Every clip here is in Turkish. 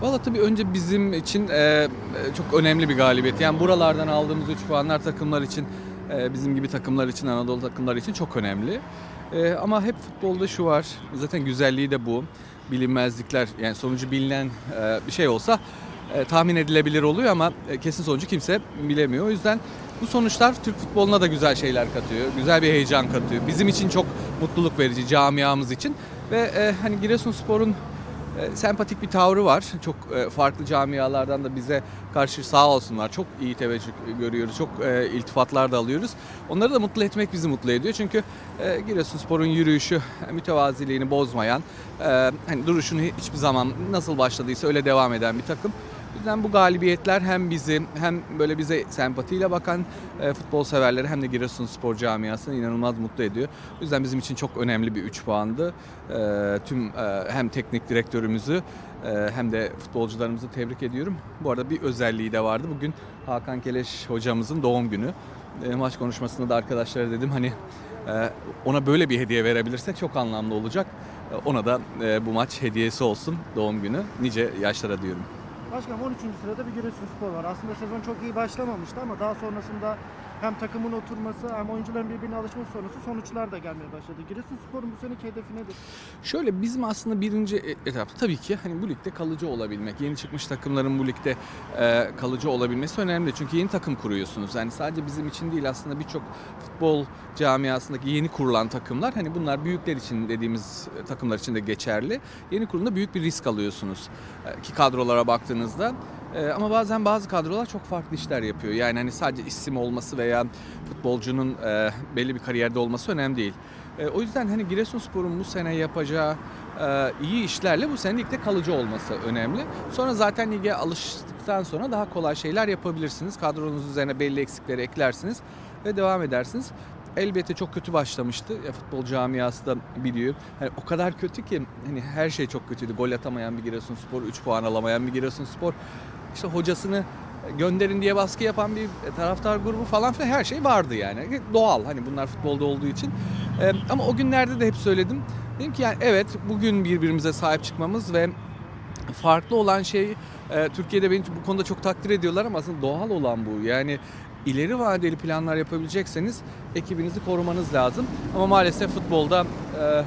Valla tabii önce bizim için e, e, çok önemli bir galibiyet. Yani buralardan aldığımız 3 puanlar takımlar için, e, bizim gibi takımlar için, Anadolu takımlar için çok önemli. E, ama hep futbolda şu var, zaten güzelliği de bu. Bilinmezlikler, yani sonucu bilinen e, bir şey olsa e, tahmin edilebilir oluyor ama e, kesin sonucu kimse bilemiyor. O yüzden bu sonuçlar Türk futboluna da güzel şeyler katıyor. Güzel bir heyecan katıyor. Bizim için çok mutluluk verici, camiamız için. Ve e, hani Giresunspor'un e, sempatik bir tavrı var. Çok e, farklı camialardan da bize karşı sağ olsunlar. Çok iyi teveccüh görüyoruz. Çok e, iltifatlar da alıyoruz. Onları da mutlu etmek bizi mutlu ediyor. Çünkü e, Giresunspor'un yürüyüşü e, mütevaziliğini bozmayan, e, hani duruşunu hiçbir zaman nasıl başladıysa öyle devam eden bir takım. O yüzden bu galibiyetler hem bizi hem böyle bize sempatiyle bakan e, futbol severleri hem de Giresunspor camiasını inanılmaz mutlu ediyor. O yüzden bizim için çok önemli bir 3 puandı. E, tüm e, hem teknik direktörümüzü e, hem de futbolcularımızı tebrik ediyorum. Bu arada bir özelliği de vardı. Bugün Hakan Keleş hocamızın doğum günü. E, maç konuşmasında da arkadaşlara dedim hani e, ona böyle bir hediye verebilirsek çok anlamlı olacak. Ona da bu maç hediyesi olsun doğum günü. Nice yaşlara diyorum. Başkanım 13. sırada bir Giresunspor var. Aslında sezon çok iyi başlamamıştı ama daha sonrasında hem takımın oturması hem oyuncuların birbirine alışması sonrası sonuçlar da gelmeye başladı. Giresunspor'un bu seneki hedefi nedir? Şöyle bizim aslında birinci e- etapta tabii ki hani bu ligde kalıcı olabilmek. Yeni çıkmış takımların bu ligde e, kalıcı olabilmesi önemli. Çünkü yeni takım kuruyorsunuz. Yani sadece bizim için değil aslında birçok futbol camiasındaki yeni kurulan takımlar hani bunlar büyükler için dediğimiz e, takımlar için de geçerli. Yeni kurumda büyük bir risk alıyorsunuz. E, ki kadrolara baktığınızda e, ama bazen bazı kadrolar çok farklı işler yapıyor. Yani hani sadece isim olması veya futbolcunun e, belli bir kariyerde olması önemli değil. E, o yüzden hani Giresunspor'un bu sene yapacağı e, iyi işlerle bu sene ligde kalıcı olması önemli. Sonra zaten lige alıştıktan sonra daha kolay şeyler yapabilirsiniz. Kadronuz üzerine belli eksikleri eklersiniz ve devam edersiniz. Elbette çok kötü başlamıştı. Ya futbol camiası da biliyor. Hani o kadar kötü ki hani her şey çok kötüydü. Gol atamayan bir Giresunspor, 3 puan alamayan bir Giresunspor. İşte hocasını gönderin diye baskı yapan bir taraftar grubu falan filan her şey vardı yani. Doğal hani bunlar futbolda olduğu için. Ama o günlerde de hep söyledim. Dedim ki yani evet bugün birbirimize sahip çıkmamız ve farklı olan şey e, Türkiye'de beni bu konuda çok takdir ediyorlar ama aslında doğal olan bu. Yani ileri vadeli planlar yapabilecekseniz ekibinizi korumanız lazım. Ama maalesef futbolda e,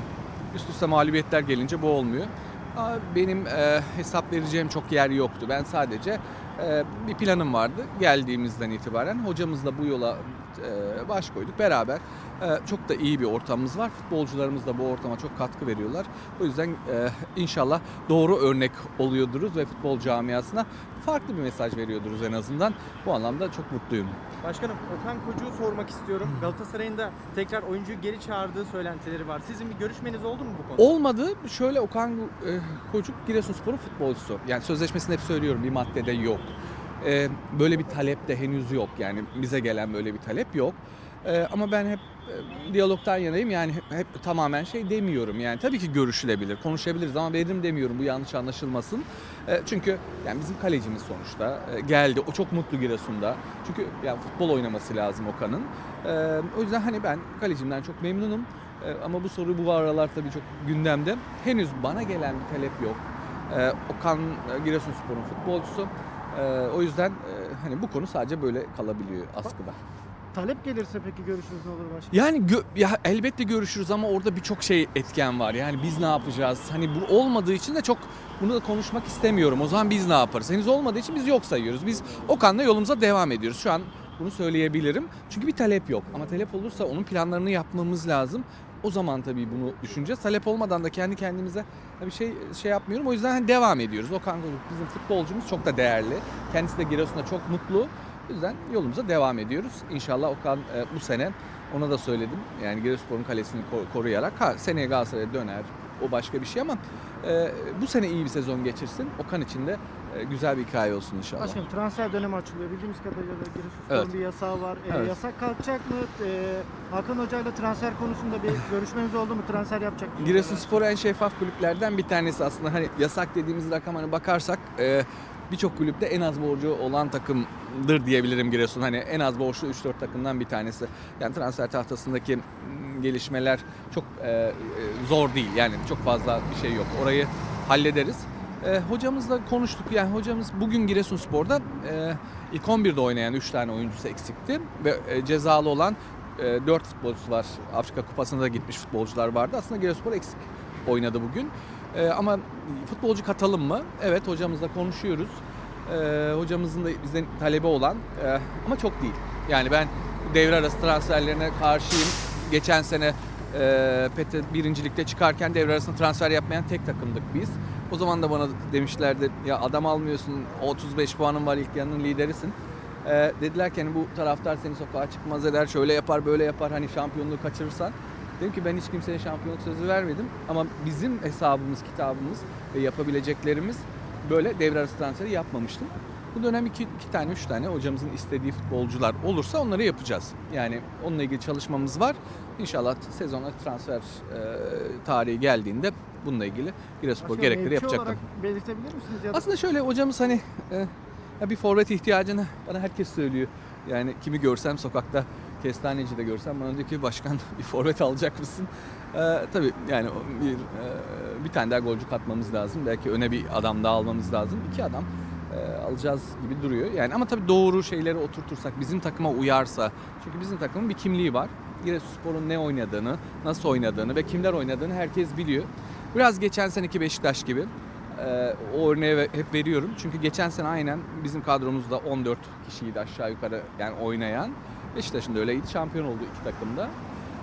üst üste mağlubiyetler gelince bu olmuyor. Benim e, hesap vereceğim çok yer yoktu. Ben sadece bir planım vardı geldiğimizden itibaren. Hocamızla bu yola e, baş koyduk beraber. E, çok da iyi bir ortamımız var. Futbolcularımız da bu ortama çok katkı veriyorlar. O yüzden e, inşallah doğru örnek oluyordur ve futbol camiasına farklı bir mesaj veriyordur en azından. Bu anlamda çok mutluyum. Başkanım Okan Kocuğu sormak istiyorum. Galatasaray'ın da tekrar oyuncuyu geri çağırdığı söylentileri var. Sizin bir görüşmeniz oldu mu bu konuda? Olmadı. Şöyle Okan e, Kocuk Giresunspor'un futbolcusu. Yani sözleşmesinde hep söylüyorum bir maddede yok. E, böyle bir talep de henüz yok. Yani bize gelen böyle bir talep yok. E, ama ben hep e, diyalogtan yanayım. Yani hep, hep tamamen şey demiyorum. Yani tabii ki görüşülebilir, konuşabiliriz ama benim demiyorum. Bu yanlış anlaşılmasın. E, çünkü yani bizim kalecimiz sonuçta e, geldi. O çok mutlu Giresun'da. Çünkü yani futbol oynaması lazım Okan'ın. E, o yüzden hani ben kalecimden çok memnunum. E, Ama bu soru bu aralar tabii çok gündemde. Henüz bana gelen bir talep yok. E, Okan e, Giresunspor'un futbolcusu. E, O yüzden e, hani bu konu sadece böyle kalabiliyor askıda. Talep gelirse peki görüşünüz ne olur başkanım? Yani gö- ya elbette görüşürüz ama orada birçok şey etken var. Yani biz ne yapacağız? Hani bu olmadığı için de çok bunu da konuşmak istemiyorum. O zaman biz ne yaparız? Henüz olmadığı için biz yok sayıyoruz. Biz Okan'la yolumuza devam ediyoruz. Şu an bunu söyleyebilirim. Çünkü bir talep yok. Ama talep olursa onun planlarını yapmamız lazım. O zaman tabii bunu düşüneceğiz. Talep olmadan da kendi kendimize bir şey şey yapmıyorum. O yüzden hani devam ediyoruz. Okan Guruk bizim futbolcumuz çok da değerli. Kendisi de Giresun'da çok mutlu. O yüzden yolumuza devam ediyoruz. İnşallah Okan e, bu sene ona da söyledim. Yani Giresunspor'un kalesini ko- koruyarak ha, seneye Galatasaray'a döner. O başka bir şey ama e, bu sene iyi bir sezon geçirsin. Okan için de e, güzel bir hikaye olsun inşallah. Başkanım transfer dönemi açılıyor. Bildiğimiz kadarıyla da Giresunspor'un Evet. bir yasağı var. Ee, Evet. yasak kalkacak mı? Ee, Hakan Hoca ile transfer konusunda bir görüşmeniz oldu mu? Transfer yapacak mı? Giresunspor en şeffaf kulüplerden bir tanesi aslında. Hani yasak dediğimiz rakam hani bakarsak e, birçok kulüpte en az borcu olan takımdır diyebilirim Giresun. Hani en az borçlu 3-4 takımdan bir tanesi. Yani transfer tahtasındaki gelişmeler çok e, zor değil. Yani çok fazla bir şey yok. Orayı hallederiz. E, hocamızla konuştuk. Yani hocamız bugün Giresunspor'da e, ilk 11'de oynayan 3 tane oyuncusu eksikti ve e, cezalı olan e, 4 futbolcusu var. Afrika Kupası'na da gitmiş futbolcular vardı. Aslında Giresunspor eksik oynadı bugün. E, ama futbolcu katalım mı? Evet hocamızla konuşuyoruz. E, hocamızın da bizden talebi olan e, ama çok değil. Yani ben devre arası transferlerine karşıyım. Geçen sene e, PT birincilikte çıkarken devre arasında transfer yapmayan tek takımdık biz. O zaman da bana demişlerdi ya adam almıyorsun 35 puanın var ilk yanının liderisin. E, dediler ki hani bu taraftar seni sokağa çıkmaz eder şöyle yapar böyle yapar hani şampiyonluğu kaçırırsan. Dedim ki ben hiç kimseye şampiyonluk sözü vermedim ama bizim hesabımız kitabımız ve yapabileceklerimiz böyle devre arası transferi yapmamıştım. Bu dönem iki, iki tane, üç tane hocamızın istediği futbolcular olursa onları yapacağız. Yani onunla ilgili çalışmamız var. İnşallah sezona transfer e, tarihi geldiğinde bununla ilgili Giresunspor gerekleri olarak belirtebilir misiniz? Ya da Aslında şöyle hocamız hani e, bir forvet ihtiyacını bana herkes söylüyor. Yani kimi görsem sokakta kestaneci de görsem bana diyor ki başkan bir forvet alacak mısın? E, tabii yani bir e, bir tane daha golcü katmamız lazım. Belki öne bir adam daha almamız lazım. İki adam e, alacağız gibi duruyor. Yani ama tabii doğru şeyleri oturtursak, bizim takıma uyarsa. Çünkü bizim takımın bir kimliği var. Giresunspor'un ne oynadığını, nasıl oynadığını ve kimler oynadığını herkes biliyor. Biraz geçen seneki Beşiktaş gibi. Ee, o örneği hep veriyorum. Çünkü geçen sene aynen bizim kadromuzda 14 kişiydi aşağı yukarı yani oynayan. Beşiktaş'ın da öyleydi. Şampiyon oldu iki takımda.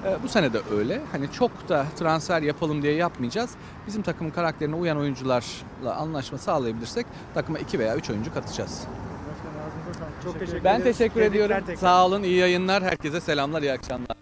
Ee, bu sene de öyle. Hani çok da transfer yapalım diye yapmayacağız. Bizim takımın karakterine uyan oyuncularla anlaşma sağlayabilirsek takıma 2 veya 3 oyuncu katacağız. Çok teşekkür ederim. Ben teşekkür Tebrikler ediyorum. tekrar. Sağ olun. iyi yayınlar. Herkese selamlar, iyi akşamlar.